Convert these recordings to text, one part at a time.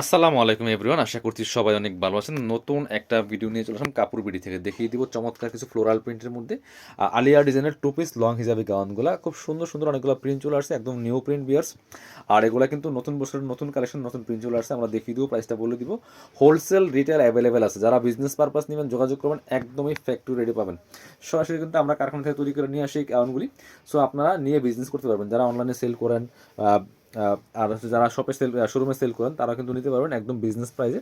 আসসালামু আলাইকুম এভরিওয়ান আশা করছি সবাই অনেক ভালো আছেন। নতুন একটা ভিডিও নিয়ে চলে আসলাম কাপড় বিডি থেকে। দেখিয়ে দিব চমৎকার কিছু ফ্লোরাল প্রিন্টের মধ্যে। আলিয়া ডিজাইনের টু পিস লং হিসাবে গাউনগুলো খুব সুন্দর সুন্দর অনেকগুলো প্রিন্ট চলে আসছে, একদম নিউ প্রিন্ট বিয়ার্স আর এগুলো কিন্তু নতুন বছরের নতুন কালেকশন নতুন প্রিন্ট চলে আসছে। আমরা দেখিয়ে দিব প্রাইসটা বলে দিব। হোলসেল রিটেল অ্যাভেলেবেল আছে। যারা বিজনেস পারপাস নেবেন, যোগাযোগ করবেন, একদমই ফ্যাক্টরি রেডি পাবেন। সরাসরি কিন্তু আমরা কারখানা থেকে তৈরি করে নিয়ে আসি এই গাউনগুলি সো আপনারা নিয়ে বিজনেস করতে পারবেন। যারা অনলাইনে সেল করেন আর হচ্ছে যারা শপে সেল শোরুমে সেল করেন তারা কিন্তু নিতে পারবেন একদম বিজনেস প্রাইজে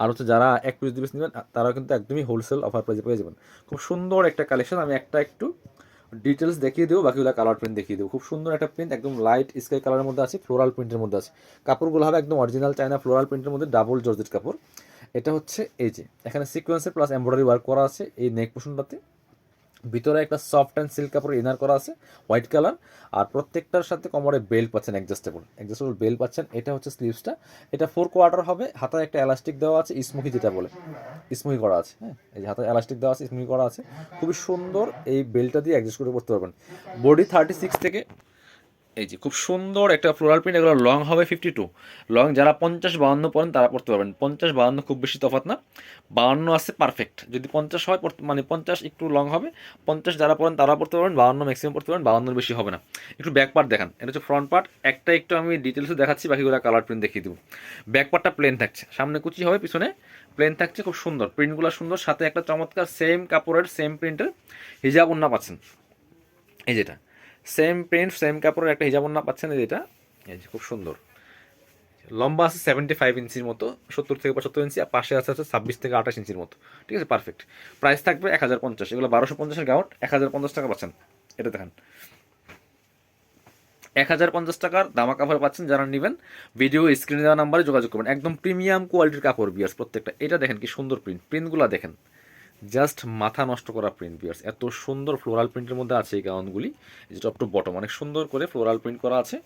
আর হচ্ছে যারা এক পিস দু পিস নেবেন তারা কিন্তু একদমই হোলসেল অফার প্রাইজে পেয়ে যাবেন। খুব সুন্দর একটা কালেকশন আমি একটা একটু ডিটেলস দেখিয়ে দেবো, বাকিগুলো কালার প্রিন্ট দেখিয়ে দেবো। খুব সুন্দর একটা প্রিন্ট একদম লাইট স্কাই কালারের মধ্যে আছে ফ্লোরাল প্রিন্টের মধ্যে আছে। কাপড়গুলো হবে একদম অরিজিনাল চায়না ফ্লোরাল প্রিন্টের মধ্যে ডাবল জর্জেট কাপড়। এটা হচ্ছে এই যে, এখানে সিকোয়েন্সের প্লাস এমব্রয়ডারি ওয়ার্ক করা আছে, এই নেক পোর্শনটাতে ভিতরে একটা সফট অ্যান্ড সিল্ক কাপড় ইনার করা আছে হোয়াইট কালার আর প্রত্যেকটার সাথে কোমরে বেল্ট পাচ্ছেন অ্যাডজাস্টেবল অ্যাডজাস্টেবল বেল্ট পাচ্ছেন, এটা হচ্ছে স্লিভসটা এটা ফোর কোয়ার্টার হবে, হাতায় একটা এলাস্টিক দেওয়া আছে স্মুকি যেটা বলে। স্মুকি করা আছে হ্যাঁ এই যে হাতায় এলাস্টিক দেওয়া আছে স্মুকি করা আছে। খুবই সুন্দর এই বেল্টটা দিয়ে অ্যাডজাস্ট করে পড়তে পারবেন। বডি থার্টি সিক্স থেকে এই যে, খুব সুন্দর একটা ফ্লোরাল প্রিন্ট এগুলো লং হবে ফিফটি টু লং যারা পঞ্চাশ বাহান্ন পড়েন, তারা পড়তে পারবেন। পঞ্চাশ বাহান্ন খুব বেশি তফাৎ না। বাহান্ন আছে পারফেক্ট যদি পঞ্চাশ হয় মানে পঞ্চাশ একটু লং হবে। পঞ্চাশ যারা পড়েন, তারা পড়তে পারবেন। বাহান্ন ম্যাক্সিমাম পড়তে পারেন বাহান্নর বেশি হবে না। একটু ব্যাক পার্ট দেখান। এটা হচ্ছে ফ্রন্ট পার্ট একটা একটু আমি ডিটেলসে দেখাচ্ছি, বাকিগুলো কালার প্রিন্ট দেখিয়ে দেবো। ব্যাক পার্টটা প্লেন থাকছে। সামনে কুচি হবে, পিছনে প্লেন থাকছে। খুব সুন্দর। প্রিন্টগুলো সুন্দর। সাথে একটা চমৎকার সেম কাপড়ের সেম প্রিন্টের হিজাব উন্না পাচ্ছেন। এই যেটা। সেম প্রিন্ট সেম কাপড়ের একটা হিজাব উন্না পাচ্ছেন এই যেটা এই যে খুব সুন্দর। লম্বা আছে সেভেন্টি ফাইভ ইঞ্চির মতো, সত্তর থেকে পঁচাত্তর ইঞ্চি, আর পাশে আছে হচ্ছে ছাব্বিশ থেকে আঠাশ ইঞ্চির মতো। ঠিক আছে পারফেক্ট প্রাইস থাকবে এক হাজার পঞ্চাশ, এগুলো বারোশো পঞ্চাশের গাউট এক হাজার পঞ্চাশ টাকা পাচ্ছেন। এটা দেখেন। এক হাজার পঞ্চাশ টাকার দামা কাভার পাচ্ছেন যারা নেবেন ভিডিও স্ক্রিনে দেওয়া নাম্বারে যোগাযোগ করবেন। একদম প্রিমিয়াম কোয়ালিটির কাপড় বিয়ার্স প্রত্যেকটা। এটা দেখেন কি সুন্দর প্রিন্ট প্রিন্টগুলো দেখেন। জাস্ট মাথা নষ্ট করা প্রিন্ট বিয়ার্স এত সুন্দর ফ্লোরাল প্রিন্টের মধ্যে আছে এই গাউনগুলি যে টপ টু বটম অনেক সুন্দর করে ফ্লোরাল প্রিন্ট করা আছে।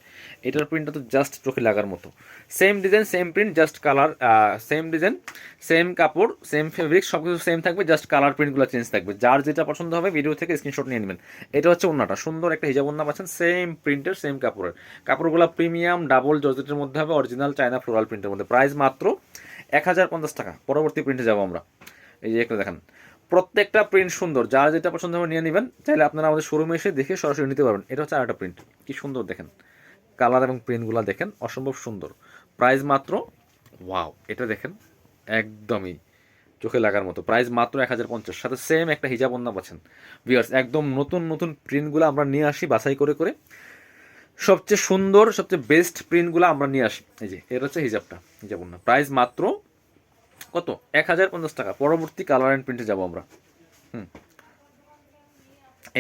এটার প্রিন্টটা তো জাস্ট চোখে লাগার মতো। Same design same print just colour same design same কাপড় সেম ফেব্রিক সব কিছু সেম থাকবে জাস্ট কালার প্রিন্টগুলো চেঞ্জ থাকবে। যার যেটা পছন্দ হবে ভিডিও থেকে স্ক্রিনশট নিয়ে নেবেন। এটা হচ্ছে ওন্নাটা সুন্দর একটা হিজাব ওন্না পাচ্ছেন সেম প্রিন্টের সেম কাপড়ের। কাপড়গুলো প্রিমিয়াম ডাবল জর্জেটের মধ্যে হবে অরিজিনাল চায়না ফ্লোরাল প্রিন্টের মধ্যে। প্রাইস মাত্র এক হাজার পঞ্চাশ টাকা। পরবর্তী প্রিন্টে যাব আমরা। এই যে একটা দেখেন। প্রত্যেকটা প্রিন্ট সুন্দর, যার যেটা পছন্দ হবে নিয়ে নেবেন, চাইলে আপনারা আমাদের শোরুমে এসে দেখে সরাসরি নিতে পারবেন। এটা হচ্ছে আরেকটা প্রিন্ট কি সুন্দর দেখেন। কালার এবং প্রিন্টগুলো দেখেন, অসম্ভব সুন্দর। প্রাইস মাত্র ওয়াও এটা দেখেন, একদমই চোখে লাগার মতো। প্রাইস মাত্র এক হাজার পঞ্চাশ। সাথে সেম একটা হিজাব অন্য পাচ্ছেন। ভিউয়ার্স একদম নতুন নতুন প্রিন্টগুলো আমরা নিয়ে আসি, বাছাই করে করে। সবচেয়ে সুন্দর, সবচেয়ে বেস্ট প্রিন্টগুলো আমরা নিয়ে আসি। এই যে, এটা হচ্ছে হিজাবটা, হিজাব অন্য। প্রাইস মাত্র কত? এক হাজার পঞ্চাশ টাকা। পরবর্তী কালার অ্যান্ড প্রিন্টে যাব আমরা। হুম।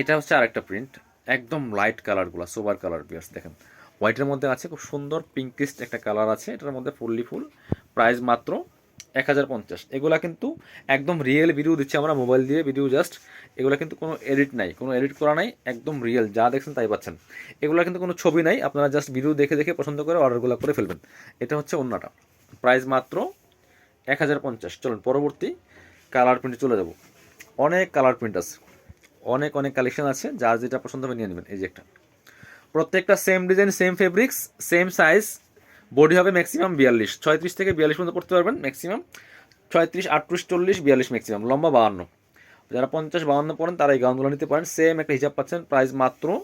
এটা হচ্ছে আরেকটা প্রিন্ট একদম লাইট কালারগুলো সোবার কালার বিয়ার্স দেখেন। হোয়াইটের মধ্যে আছে খুব সুন্দর পিঙ্কিস্ট একটা কালার আছে, এটার মধ্যে ফুললি ফুল। প্রাইস মাত্র এক হাজার পঞ্চাশ। এগুলা কিন্তু একদম রিয়েল ভিডিও দিচ্ছি আমরা মোবাইল দিয়ে ভিডিও জাস্ট এগুলো কিন্তু কোনো এডিট নাই, কোনো এডিট করা নাই, একদম রিয়েল যা দেখছেন তাই পাচ্ছেন। এগুলো কিন্তু কোনো ছবি নাই, আপনারা জাস্ট ভিডিও দেখে দেখে পছন্দ করে অর্ডারগুলো করে ফেলবেন। এটা হচ্ছে অন্যটা। প্রাইস মাত্র এক হাজার পঞ্চাশ। চলুন, পরবর্তী কালার প্রিন্টে চলে যাব। অনেক কালার প্রিন্ট আছে। অনেক অনেক কালেকশন আছে। যার যেটা পছন্দ হবে নিয়ে নেবেন। এই যে একটা। প্রত্যেকটা same design same fabrics same size body হবে ম্যাক্সিমাম বিয়াল্লিশ। ছয়ত্রিশ থেকে বিয়াল্লিশ পর্যন্ত পড়তে পারবেন ম্যাক্সিমাম ছয়ত্রিশ, আটত্রিশ, চল্লিশ, বিয়াল্লিশ ম্যাক্সিমাম লম্বা বাহান্ন। যারা পঞ্চাশ, বাহান্ন পড়েন, তারা এই গাউনগুলো নিতে পারেন। সেম একটা হিসাব পাচ্ছেন। প্রাইস মাত্র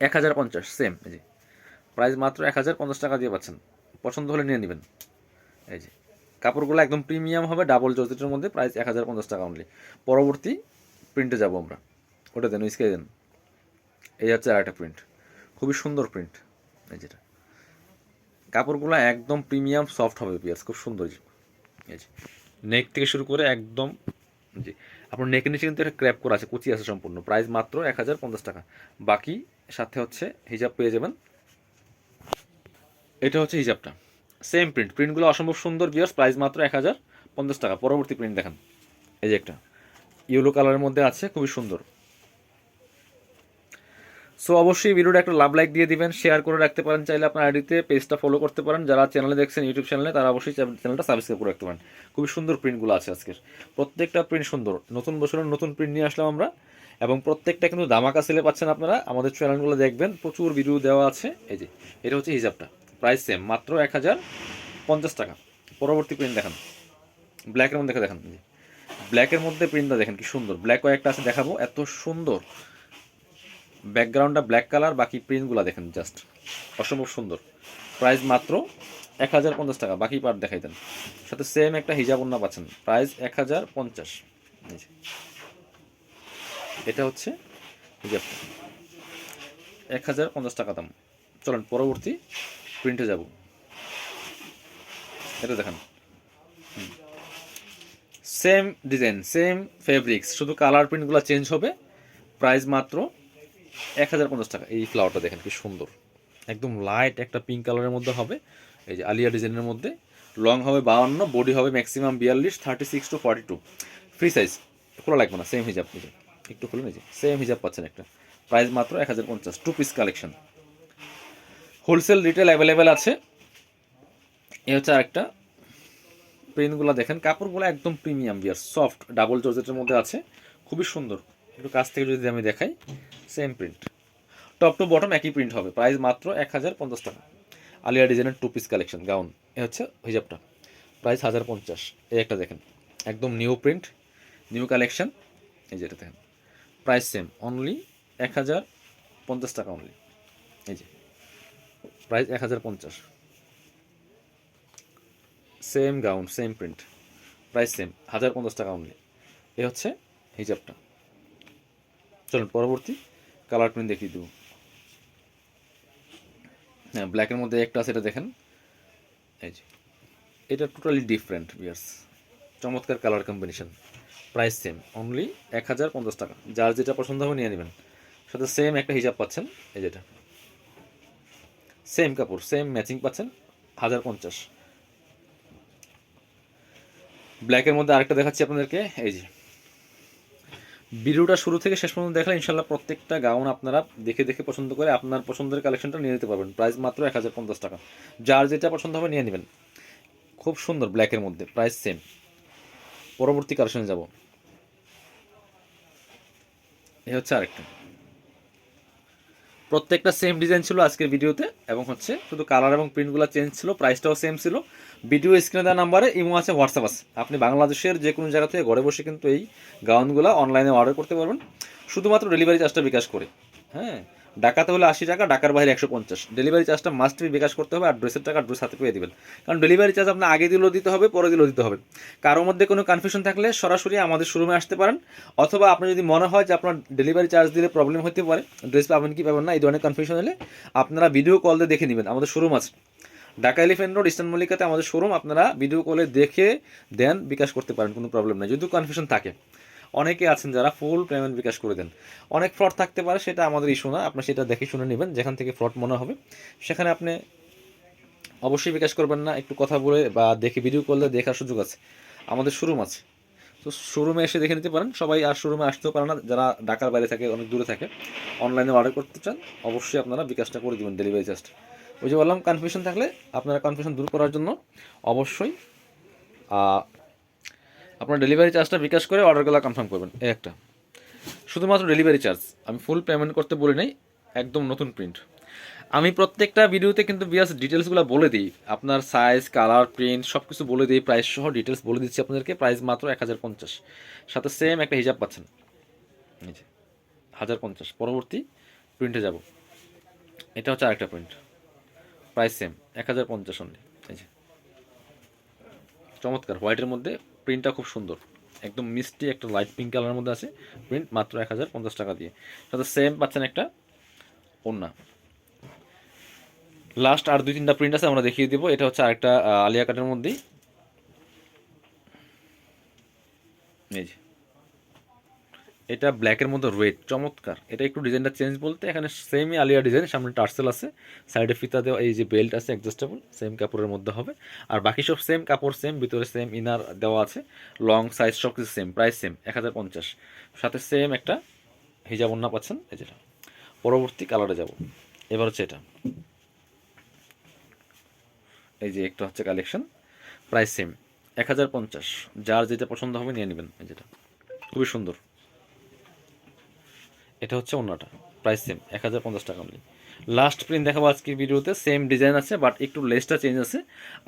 এক হাজার পঞ্চাশ। সেম এই যে। প্রাইস মাত্র এক হাজার পঞ্চাশ টাকা দিয়ে পাচ্ছেন। পছন্দ হলে নিয়ে নেবেন। এই যে। কাপড়গুলো একদম প্রিমিয়াম হবে ডাবল জর্জেটের মধ্যে প্রাইস এক হাজার পঞ্চাশ টাকা অনলি পরবর্তী প্রিন্টে যাব আমরা। ওটা দেন স্কাই দেন। এই হচ্ছে আরেকটা প্রিন্ট খুবই সুন্দর প্রিন্ট এই যেটা। কাপড়গুলো একদম প্রিমিয়াম সফট হবে পিয়ার্স খুব সুন্দর। এই যে। নেক থেকে শুরু করে একদম জি আপনার নেকের নিচে কিন্তু একটা ক্র্যাপ করা আছে, কুচি আছে সম্পূর্ণ। প্রাইস মাত্র এক হাজার পঞ্চাশ টাকা। বাকি সাথে হচ্ছে হিজাব পেয়ে যাবেন। এটা হচ্ছে হিজাবটা। সেম প্রিন্ট প্রিন্টগুলো অসম্ভব সুন্দর বিয়ার্স প্রাইস মাত্র এক হাজার পঞ্চাশ টাকা। পরবর্তী প্রিন্ট দেখান। এই যে একটা। ইয়েলো কালারের মধ্যে আছে, খুবই সুন্দর। সো অবশ্যই ভিডিওটা একটা লাভ লাইক দিয়ে দিবেন শেয়ার করে রাখতে পারেন, চাইলে আপনার আইডিতে পেজটা ফলো করতে পারেন। যারা চ্যানেলে দেখছেন ইউটিউব চ্যানেলে তারা অবশ্যই চ্যানেলটা সাবস্ক্রাইব করে রাখতে পারেন। খুবই সুন্দর প্রিন্টগুলো আছে আজকের। প্রত্যেকটা প্রিন্ট সুন্দর। নতুন বছরের নতুন প্রিন্ট নিয়ে আসলাম আমরা। এবং প্রত্যেকটা কিন্তু দামাকা সেলে পাচ্ছেন আপনারা। আমাদের চ্যানেলগুলো দেখবেন, প্রচুর ভিডিও দেওয়া আছে। এই যে, এটা হচ্ছে হিজাবটা প্রাইস সেম মাত্র এক হাজার পঞ্চাশ টাকা। পরবর্তী প্রিন্ট দেখান। ব্ল্যাকের মধ্যে দেখে দেখান। ব্ল্যাকের মধ্যে প্রিন্টটা দেখেন, কি সুন্দর। ব্ল্যাক কয়েকটা আছে, দেখাবো। এত সুন্দর। ব্যাকগ্রাউন্ডটা ব্ল্যাক কালার বাকি প্রিন্টগুলো দেখেন জাস্ট অসম্ভব সুন্দর। প্রাইস মাত্র এক হাজার পঞ্চাশ টাকা। বাকি পার্ট দেখাই দেন। সাথে সেম একটা হিজাব ওন্না পাচ্ছেন। প্রাইস এক হাজার পঞ্চাশ। এটা হচ্ছে হিজাবটা। এক হাজার পঞ্চাশ টাকা দাম। চলেন, পরবর্তী প্রিন্টে যাব। এটা দেখান। সেম ডিজাইন সেম ফেব্রিক্স শুধু কালার প্রিন্টগুলো চেঞ্জ হবে। প্রাইস মাত্র এক হাজার পঞ্চাশ টাকা। এই ফ্লাওয়ারটা দেখেন, কি সুন্দর। একদম লাইট একটা পিঙ্ক কালারের মধ্যে হবে। এই যে আলিয়া ডিজাইনের মধ্যে। লং হবে বাউন্ন বডি হবে ম্যাক্সিমাম বিয়াল্লিশ thirty six to forty two free size খোলা লাগবে না সেম হিজাব নিজে একটু খুলে নিজে সেম হিজাব পাচ্ছেন একটা। প্রাইস মাত্র এক হাজার পঞ্চাশ two piece collection wholesale retail available আছে। এ হচ্ছে আরেকটা। প্রিন্টগুলো দেখেন, কাপড়গুলো একদম প্রিমিয়াম বিয়ার সফট ডাবল জর্জেটের মধ্যে আছে। খুবই সুন্দর। একটু কাছ থেকে যদি আমি দেখাই same print top to bottom একই প্রিন্ট হবে। প্রাইস মাত্র এক হাজার পঞ্চাশ টাকা। আলিয়া ডিজাইনের টু পিস কালেকশন গাউন এ হচ্ছে হিজাবটা। প্রাইস হাজার পঞ্চাশ। এই একটা দেখেন। একদম নিউ প্রিন্ট নিউ কালেকশন এই যেটা দেখেন। প্রাইস সেম অনলি এক হাজার পঞ্চাশ টাকা অনলি প্রাইস এক হাজার পঞ্চাশ। Same gown, same print, price same, হাজার পঞ্চাশ টাকা অনলি এ হচ্ছে হিজাবটা। চলুন, পরবর্তী কালার প্রিন্ট দেখিয়ে দেবো। হ্যাঁ ব্ল্যাকের মধ্যে একটা আছে, এটা দেখেন। এই যে, এটা টোটালি ডিফারেন্ট বিয়ার্স চমৎকার colour combination price same only এক হাজার পঞ্চাশ টাকা। যার যেটা পছন্দ হবে নিয়ে নেবেন। সাথে সেম একটা হিজাব পাচ্ছেন, এই যেটা। সেম কাপড়, সেম ম্যাচিং পাচ্ছেন, হাজার পঞ্চাশ। ব্ল্যাকের মধ্যে আরেকটা দেখাচ্ছি আপনাদেরকে, এই যে। ভিডিওটা শুরু থেকে শেষ পর্যন্ত দেখলে ইনশাল্লাহ প্রত্যেকটা গাউন আপনারা দেখে দেখে পছন্দ করে আপনার পছন্দের কালেকশনটা নিয়ে নিতে পারবেন। প্রাইস মাত্র এক হাজার পঞ্চাশ টাকা। যার যেটা পছন্দ হবে নিয়ে নেবেন। খুব সুন্দর ব্ল্যাকের মধ্যে প্রাইস সেম পরবর্তী কালেকশনে যাব। এই হচ্ছে আরেকটা। প্রত্যেকটা সেম ডিজাইন ছিল আজকের ভিডিওতে এবং হচ্ছে শুধু কালার এবং প্রিন্টগুলো চেঞ্জ ছিল প্রাইসটাও সেম ছিল। ভিডিও স্ক্রিনে দেওয়া নাম্বারে ইমো আছে হোয়াটসঅ্যাপ আছে। আপনি বাংলাদেশের যে কোনো জায়গা থেকে ঘরে বসে কিন্তু এই গাউনগুলো অনলাইনে অর্ডার করতে পারবেন। শুধুমাত্র ডেলিভারি চার্জটা বিকাশ করে। হ্যাঁ? ঢাকাতে হলে আশি টাকা ঢাকার বাইরে একশো পঞ্চাশ। ডেলিভারি চার্জটা মাস্ট বিকাশ করতে হবে, আর ড্রেসের টাকা ড্রেস হাতে পেয়ে দেবেন। কারণ ডেলিভারি চার্জ আপনার আগে দিলেও দিতে হবে, পরে দিলেও দিতে হবে। কারোর মধ্যে কোনো কনফিউশন থাকলে সরাসরি আমাদের শোরুমে আসতে পারেন। অথবা আপনি যদি মনে হয় যে আপনার ডেলিভারি চার্জ দিলে প্রবলেম হতে পারে ড্রেস পাবেন কি পাবেন না, এই ধরনের কনফিউশন হলে আপনারা ভিডিও কল দিয়ে দেখে নেবেন, আমাদের শোরুম আছে। ঢাকা এলিফেন্ট রোড ইস্টার্ন মল্লিকাতে আমাদের শোরুম আপনারা ভিডিও কলে দেখে দেন, বিকাশ করতে পারেন, কোনো প্রবলেম নেই। যদি কনফিউশন থাকে। অনেকে আছেন যারা ফুল পেমেন্ট বিকাশ করে দেন। অনেক ফ্রড থাকতে পারে, সেটা আমাদের ইস্যু না। আপনি সেটা দেখে শুনে নেবেন, যেখান থেকে ফ্রড মনে হবে। সেখানে আপনি অবশ্যই বিকাশ করবেন না। একটু কথা বলে বা দেখে ভিডিও করলে দেখার সুযোগ আছে। আমাদের শোরুম আছে। তো শোরুমে এসে দেখে নিতে পারেন। সবাই আর শোরুমে আসতেও পারে না। যারা ঢাকার বাইরে থাকে, অনেক দূরে থাকে অনলাইনে অর্ডার করতে চান, অবশ্যই আপনারা বিকাশটা করে দেবেন ডেলিভারি চার্জ ওই যে বললাম কনফিউশন থাকলে আপনারা কনফিউশন দূর করার জন্য অবশ্যই আপনার ডেলিভারি চার্জটা বিকাশ করে অর্ডারগুলো কনফার্ম করবেন। এই একটা। শুধুমাত্র ডেলিভারি চার্জ আমি ফুল পেমেন্ট করতে বলি নাই, একদম নতুন প্রিন্ট আমি প্রত্যেকটা ভিডিওতে কিন্তু বিয়াস ডিটেলসগুলো বলে দিই। আপনার সাইজ কালার প্রিন্ট সব কিছু বলে দিই প্রাইস সহ ডিটেলস বলে দিচ্ছি আপনাদেরকে প্রাইস মাত্র এক হাজার পঞ্চাশ। সাথে সেম একটা হিজাব পাচ্ছেন। হাজার পঞ্চাশ। পরবর্তী প্রিন্টে যাব। এটা হচ্ছে আরেকটা প্রিন্ট প্রাইস সেম এক হাজার পঞ্চাশ অনলি চমৎকার। হোয়াইটের মধ্যে প্রিন্টটা খুব সুন্দর। একদম মিষ্টি একটা লাইট পিঙ্ক কালারের মধ্যে আছে। প্রিন্ট মাত্র এক হাজার পঞ্চাশ টাকা দিয়ে। সাথে সেম পাচ্ছেন একটা ওনা লাস্ট আর দুই তিনটা প্রিন্ট আছে, আমরা দেখিয়ে দিব। এটা হচ্ছে আরেকটা আলিয়া কাটের মধ্যেই এই যে এটা ব্ল্যাকের মধ্যে রেড চমৎকার। এটা একটু ডিজাইনটা চেঞ্জ বলতে, এখানে সেমই আলিয়া ডিজাইন সামনে টার্সেল আছে। সাইডে ফিতা দেওয়া, এই যে বেল্ট আছে অ্যাডজাস্টেবল সেম কাপড়ের মধ্যে হবে। আর বাকি সব সেম কাপড় সেম ভিতরে সেম ইনার দেওয়া আছে। লং সাইজ সব কিছু সেম প্রাইস সেম এক হাজার পঞ্চাশ। সাথে সেম একটা হিজাব ওন্না পাচ্ছেন, এই যেটা পরবর্তী কালারে যাব। এবার হচ্ছে এটা। এই যে একটা হচ্ছে কালেকশন প্রাইস সেম এক হাজার পঞ্চাশ। যার যেটা পছন্দ হবে নিয়ে নেবেন, এই যেটা খুবই সুন্দর। এটা হচ্ছে অন্যটা। প্রাইস সেম এক হাজার পঞ্চাশ টাকা অনলি লাস্ট প্রিন্ট দেখাবো আজকের ভিডিওতে সেম ডিজাইন আছে বাট একটু লেসটা চেঞ্জ আছে।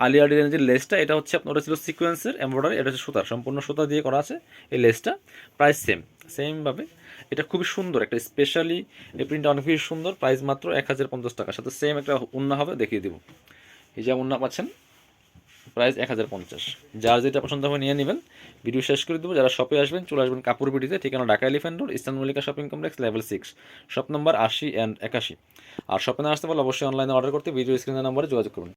আলিয়া ডিজাইনের যে লেসটা, এটা হচ্ছে আপনার ছিল সিকোয়েন্সের এমব্রয়ডারি এটা হচ্ছে সুতার সম্পূর্ণ সুতা দিয়ে করা আছে এই লেসটা। প্রাইস সেম সেমভাবে এটা খুবই সুন্দর, একটা স্পেশালি এই প্রিন্টটা অনেক বেশি সুন্দর। প্রাইস মাত্র এক হাজার পঞ্চাশ টাকার সাথে সেম একটা উন্না হবে, দেখিয়ে দেবো। এই যে উন্না পাচ্ছেন। প্রাইস এক হাজার পঞ্চাশ। যার যেটা পছন্দ হবে নিয়ে নেবেন। ভিডিও শেষ করে দেবো। যারা শপে আসবেন, চলে আসবেন কাপুর পিটিতে ঠিকানা Dhaka Elephant Road Eastern Mallika shopping complex level six shop number আশি অ্যান্ড একাশি। আর শপে না আসতে পারলে অবশ্যই অনলাইনে অর্ডার করতে। ভিডিও স্ক্রিনের নম্বরে যোগাযোগ করুন।